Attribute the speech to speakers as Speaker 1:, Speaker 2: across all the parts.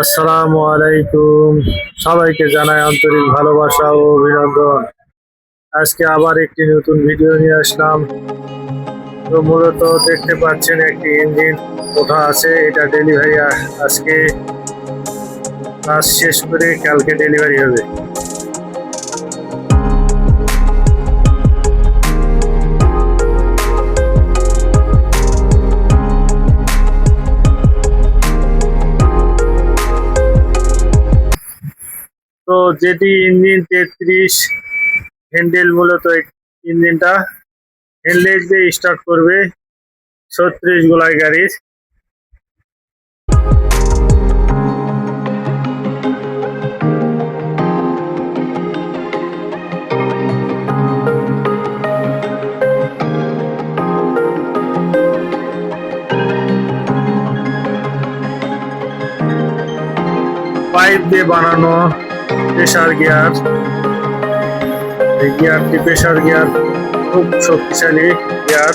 Speaker 1: আসসালামু আলাইকুম। সবাইকে জানাই আন্তরিক ভালোবাসা ও অভিনন্দন। আজকে আবার একটি নতুন ভিডিও নিয়ে আসলাম। তো মূলত দেখতে পাচ্ছেন একটি ইঞ্জিন কোথা আছে, এটা ডেলিভারি আজকে কাজ শেষ করে কালকে ডেলিভারি হবে। তো যেটি ইঞ্জিন তেত্রিশ হ্যান্ডেল মূলত ইঞ্জিনটা। হ্যান্ডেল দিয়ে স্টার্ট করবে ছত্রিশ গোলাই গাড়ির। পাইপ দিয়ে বানানো। প্রেসার গিয়ার এই গিয়ারটি প্রেসার গিয়ার খুব শক্তিশালী গিয়ার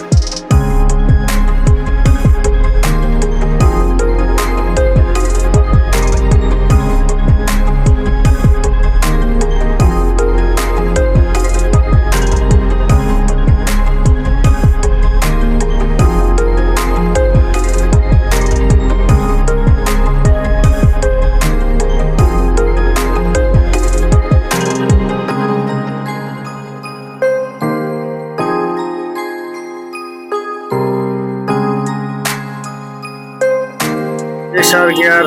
Speaker 1: প্রেসার গিয়ার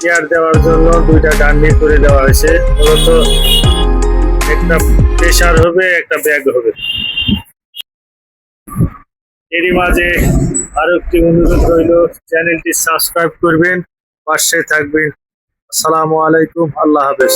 Speaker 1: গিয়ার দেওয়ার জন্য দুইটা ডান্ডি করে দেওয়া হয়েছে। মূলত একটা প্রেসার হবে, একটা ব্যাগ হবে। এরই মাঝে আরও একটি অনুরোধ রইল চ্যানেলটি সাবস্ক্রাইব করবেন, পাশে থাকবেন। আসসালামু আলাইকুম, আল্লাহ হাফেজ।